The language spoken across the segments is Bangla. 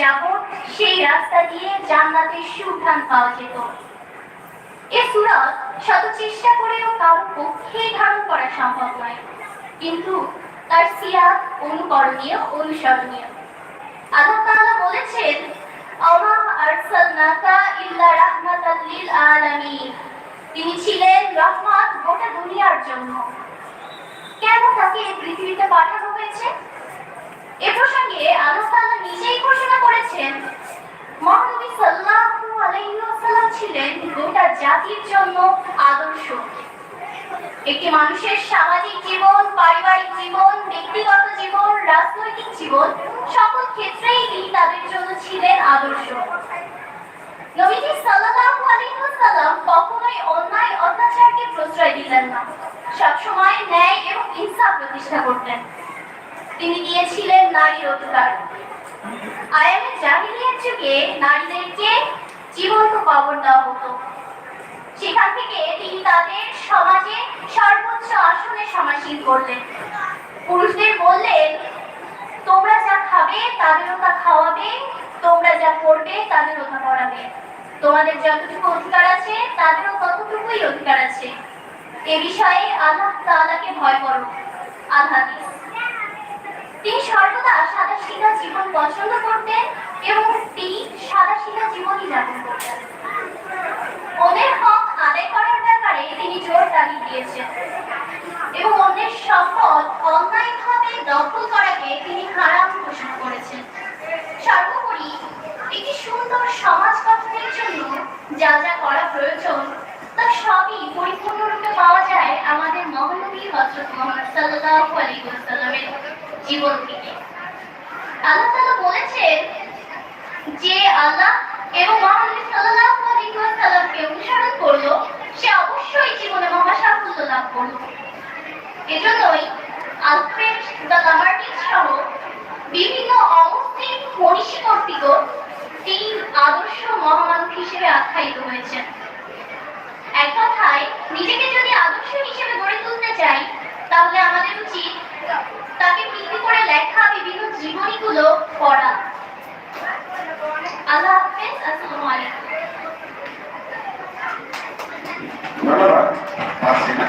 যাব, সেই রাস্তা দিয়ে জান্নাতের সুধান পাওয়া যেত। এ সুরত শত চেষ্টা করেও কারও পক্ষে ধারণ করা সম্ভব নয়। কিন্তু তার সিয়াক অনুকরণীয়, অনুসরণীয়। আল্লাহ তাআলা বলেছেন আমা আরসালনাকা ইল্লা রাহমাতাল লিল আলামিন। তিনি ছিলেন রহমত গোটা দুনিয়ার জন্য। কেন তাকে এই পৃথিবীতে পাঠানো হয়েছে? এ প্রসঙ্গে আল্লাহ তাআলা মহানবী সাল্লাল্লাহু আলাইহি ওয়াসাল্লাম ছিলেন গোটা জাতির জন্য আদর্শ। একটি মানুষের সামাজিক জীবন, পারিবারিক জীবন, ব্যক্তিগত জীবন, রাজনৈতিক জীবন, সকল ক্ষেত্রেই তিনি তাদের জন্য ছিলেন আদর্শ। নবীজি সাল্লাল্লাহু আলাইহি ওয়াসাল্লাম কখনোই অন্যায়, অত্যাচারকে প্রশ্রয় দিলেন না। সবসময় ন্যায় এবং ইনসাফ প্রতিষ্ঠা করতেন। তিনি দিয়েছিলেন নারীর অধিকার। আয়ামে জাহিলিয়ার যুগে নারীদেরকে জীবন্ত কবর দেওয়া হতো। সেখান থেকে তিনি তাদের সমাজে সর্বোচ্চ আসনে সমাসীন করলেন। পুরুষদের বললেন, তোমরা যা খাবে তাদেরও তা খাওয়াবে, তোমরা যা করবে তাদেরও তা করাবে তোমাদের যতটুকু অধিকার আছে, তাদেরও ততটুকুই অধিকার আছে। এ বিষয়ে আল্লাহ তাআলাকে ভয় করো। আল হাদিস। তিনি সর্বদা সাদা সিধা জীবন পছন্দ করতেন এবং তিনি সাদা সিধা জীবনই যাপন করতেন ওদের হক আদায় করার ব্যাপারে তিনি জোর তাগিদ দিয়েছেন এবং অন্যের সম্পদ অন্যায়ভাবে দখল করাকে তিনি হারাম ঘোষণা করেছেন। সর্বোপরি, একটি সুন্দর সমাজ গঠনের জন্য যা যা করা প্রয়োজন, তা সবই পরিপূর্ণরূপে পাওয়া যায় আমাদের মহানবী হযরত মুহাম্মদ সাল্লাল্লাহু আলাইহি ওয়াসাল্লামের। জীবন থেকে। আল্লাহ তাআলা বলেছেন যে আল্লাহ এবং মহানবী সাল্লাল্লাহু আলাইহি ওয়াসাল্লামকে অনুসরণ করল, সে অবশ্যই জীবনে মহা সাফল্য লাভ করল। এজন্যই আলফ্রেড দ্য লামার্টিন সহ বিভিন্ন অমুসলিম মনীষী কর্তৃক তিনি আদর্শ মহামানব হিসেবে আখ্যায়িত হয়েছেন। এক কথায়, নিজেকে যদি আদর্শ হিসেবে গড়ে তুলতে চাই, তাহলে আমাদের উচিত তাকে ভিত্তি করে লেখা বিভিন্ন জীবনীগুলো পড়া আল্লাহ হাফেজ আসসালামু আলাইকুম ধন্যবাদ হাসিনা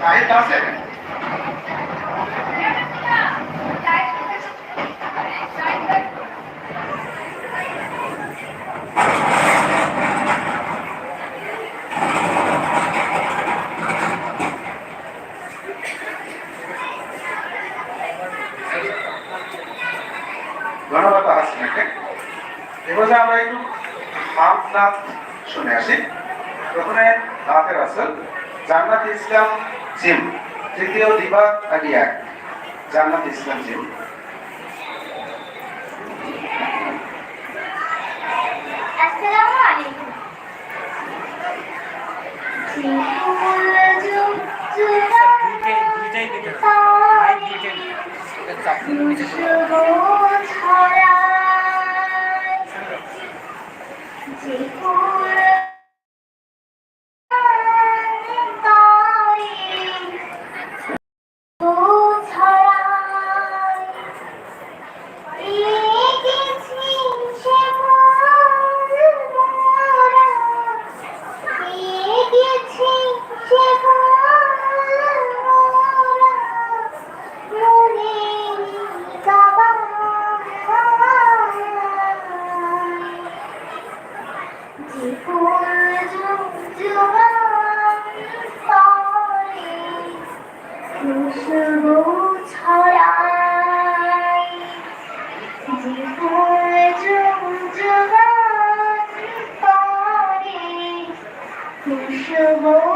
সাহিত্য আছে ধন্যবাদ হাসিনাকে এবার আমরা একটু নাথ শুনে আসি। প্রথমে নাথের আসল জান্নাত ইসলাম জিম তৃতীয় এক জান্নাত ইসলাম জিম। দুইটাই দুইটাই দুইটাই। খুশবু ছড়ায়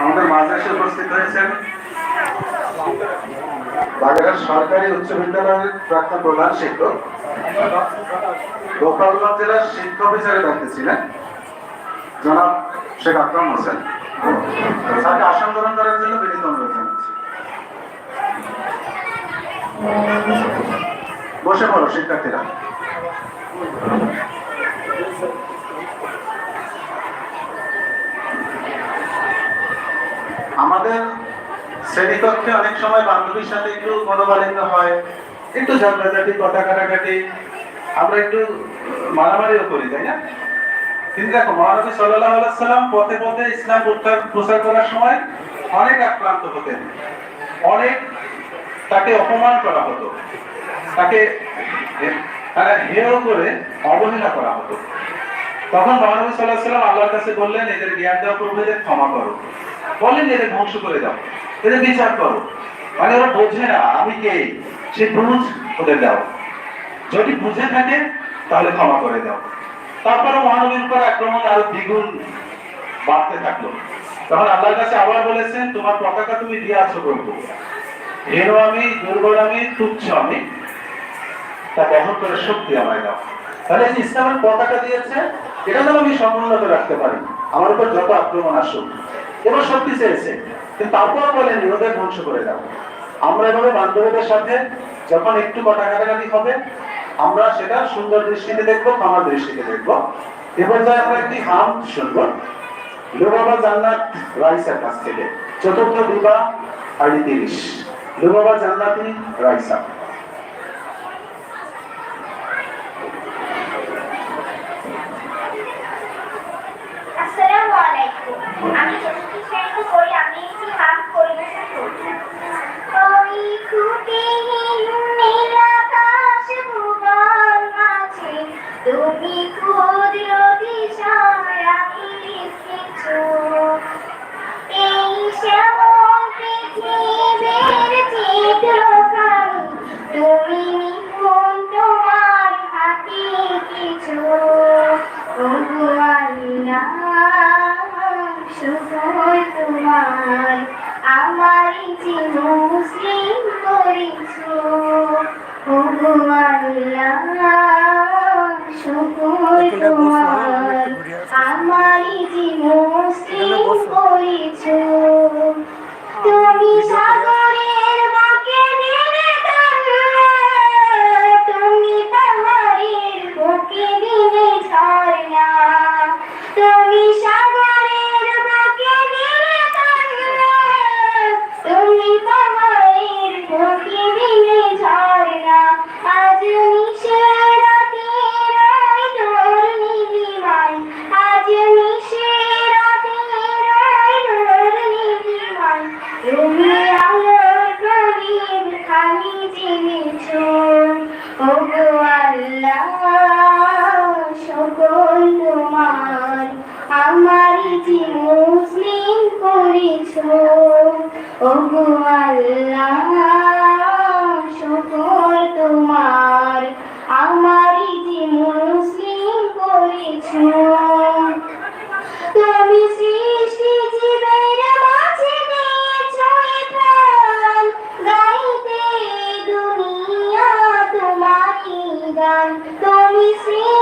আমাদের উপস্থিত সরকারি উচ্চ বিদ্যালয়ের প্রাক্তন প্রধান শিক্ষক। গোপালগঞ্জ জেলার শিক্ষা অফিসারে দায়িত্বে ছিলেন। জনাব শেখ আকরাম হোসেন। করার জন্য অনুরোধ বসে পড়ো, শিক্ষার্থীরা। আমাদের শ্রেণীকক্ষে অনেক সময় বান্ধবীর সাথে একটু মনোমালিন্য হয়, একটু ঝগড়াঝাটি, কথা কাটাকাটি। আমরা একটু মারামারিও করি, তাই না? কিন্তু সাল্লাম পথে পথে ইসলাম প্রচার করার সময় অনেক আক্রান্ত হতেন। অনেক তাকে অপমান করা হতো। তাকে অবহেলা করা হতো। তখন মহানবী সাল্লাহ আল্লাহর কাছে বললেন, এদের জ্ঞান দেওয়া প্রভু এদের ক্ষমা করো। বলেন এদের ধ্বংস করে দাও। এদের বিচার করো। মানে ওরা বোঝে না, আমি কে? সে ওদের দাও। যদি বুঝে থাকে, তাহলে ক্ষমা করে দাও। তারপরে মহানবীর উপর আক্রমণ আরও দ্বিগুণ বাড়তে থাকল। তখন আল্লাহর কাছে আবার বলেছেন, তোমার পতাকা তুমি দিয়ে আছো প্রভু হেন আমি, দুর্বল আমি, তুচ্ছ আমি। তা বহন করে শক্তি আমায় দাও। তাহলে ইসলামের পতাকা দিয়েছে, এটা যেন আমি সমুন্নত রাখতে পারি। আমার উপর যত আক্রমণ আসুক, এবার শক্তি চেয়েছে। তারপর বলেন ওদের ধ্বংস করে দাও। আমরা এভাবে বান্ধবীদের সাথে যখন একটু কটা কাটাকাটি হবে আমরা সেটা সুন্দর দৃষ্টিতে দেখব আমার দৃষ্টিতে দেখব। এবার পর্যায়ে আমরা একটি হাম শুনব। লোবাবা জান্নাত রাইসার কাছ থেকে। চতুর্থ দিবা আড়ি তিরিশ। লোবাবা জান্নাতি রাইসা। আল্লাহ ওগো সকল তোমার। আমারই যে মুসলিম করেছ, তুমি সৃষ্টি জীবের মাঝে গাইতে দুনিয়া তোমারই গান, তুমি সৃষ্টি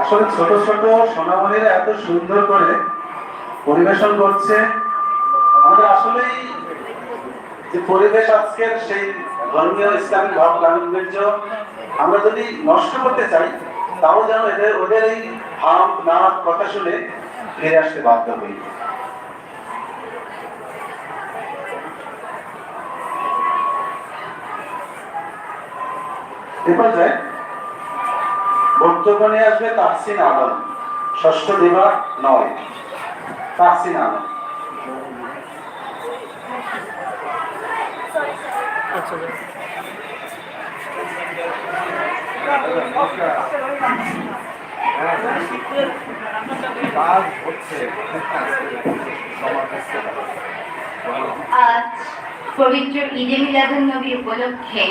আসলে ছোট ছোট সোনামণিরা এত সুন্দর করে পরিবেশন করছে। আমাদের আসলেই যে পরিবেশ আজকের সেই ধর্মীয় ইসলামিক ভাব গাম্ভীর্য, আমরা যদি নষ্ট করতে চাই, তাও যেন এদের ওদের এই ভাব, নাচ, কথা শুনে ফিরে আসতে বাধ্য হই। এ পর্যায়ে বক্তব্য নিয়ে আসবে তাহসিন আলম। ষষ্ঠ বিভাগ নয়। তাহসিন আলম। আজ পবিত্র ঈদে মিলাদুন নবী উপলক্ষে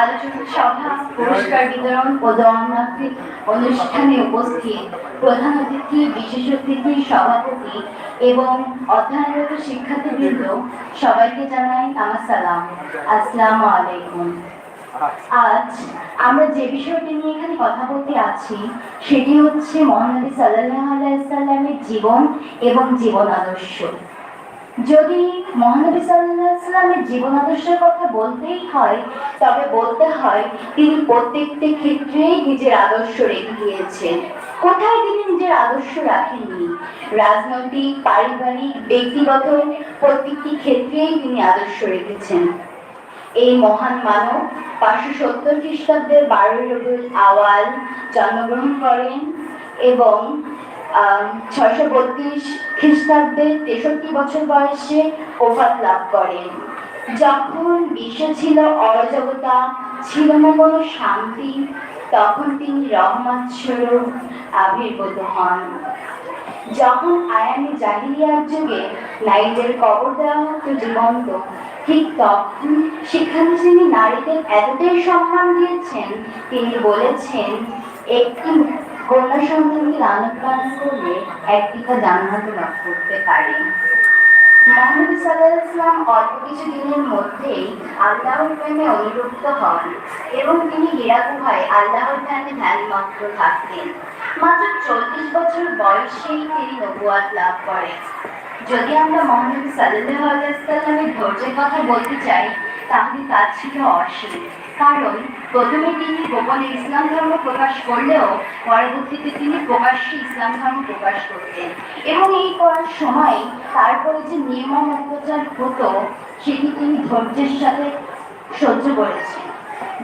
আলোচনা সভা, পুরস্কার বিতরণ ও দোয়ামাফিক অনুষ্ঠানে উপস্থিত প্রধান অতিথি, বিশেষ অতিথি, সভাপতি এবং অধ্যয়নরত শিক্ষার্থীবৃন্দ, সবাইকে জানাই আলাইকুম। আজ আমরা যে বিষয়টি নিয়ে এখানে কথা বলতে আছি, সেটি হচ্ছে মহানবী সাল্লাল্লাহু আলাইহি সাল্লামের জীবন এবং জীবন আদর্শ। যদি মহানবী সাল্লামের জীবন আদর্শের কথা বলতেই হয়, তবে বলতে হয় তিনি প্রত্যেকটি ক্ষেত্রেই নিজের আদর্শ রেখে গিয়েছেন। কোথায় তিনি নিজের আদর্শ রাখেননি? রাজনৈতিক, পারিবারিক, ব্যক্তিগত প্রত্যেকটি ক্ষেত্রেই তিনি আদর্শ রেখেছেন। এই মহান মানব পাঁচশো সত্তর খ্রিস্টাব্দের বারোই রবিউল আওয়াল জন্মগ্রহণ করেন এবং ছয়শো বত্রিশ খ্রিস্টাব্দে তেষট্টি বছর বয়সে ওফাত লাভ করেন যখন বিশ্ব ছিল অরাজকতা, ছিল না কোনো শান্তি, তখন তিনি রহমত স্বরূপ আবির্ভূত হন। যখন আয়ামে জাহিলিয়ার যুগে নারীদের কবর দেওয়া হতো জীবন্ত, ঠিক তখন সেখানে তিনি নারীদের এতটাই সম্মান দিয়েছেন, তিনি বলেছেন, একটি কন্যা সন্তানকে লালন পালন করলে একটিকা জান্নাত লাভ করতে পারে। মোহাম্মদ সাল্লাহাম অল্প কিছু দিনের মধ্যেই আল্লাহর প্রেমে অনুরক্ত হন এবং তিনি হীরা গুহায় আল্লাহর ধ্যানে ধ্যানমগ্ন থাকতেন। মাত্র চল্লিশ বছর বয়সেই তিনি নবুয়াত লাভ করেন। যদি আমরা মোহাম্মদ সাল্লাহ আলাইসাল্লামের ধৈর্যের কথা বলতে চাই, তাহলে তার ছিল অসীম। কারণ প্রথমে তিনি গোপনে ইসলাম ধর্ম প্রকাশ করলেও পরবর্তীতে তিনি প্রকাশ্যে ইসলাম ধর্ম প্রকাশ করতেন এবং এই করার সময় তারপরে যে নির্মম অত্যাচার হতো, সেটি তিনি ধৈর্যের সাথে সহ্য করেছেন।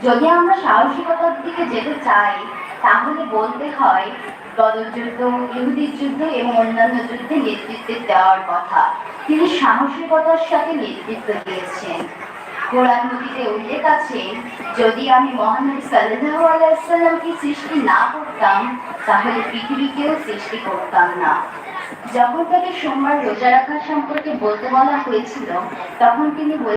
যদি আমরা সাহসিকতার দিকে যেতে চাই, তাহলে বলতে হয় বদর যুদ্ধ, ইহুদির যুদ্ধ এবং অন্যান্য যুদ্ধে নেতৃত্ব দেওয়ার কথা। তিনি সাহসিকতার সাথে নেতৃত্ব দিয়েছেন। কোরআন নদীতে উল্লেখ আছে, যদি আমি মোহাম্মদ সাল্লাল্লাহু আলাইসাল্লামকে সৃষ্টি না করতাম, তাহলে পৃথিবীকেও সৃষ্টি করতাম না। যখন তাকে সোমবার রোজা রাখার সম্পর্কে বলতে বলা হয়েছিল, তখন তিনি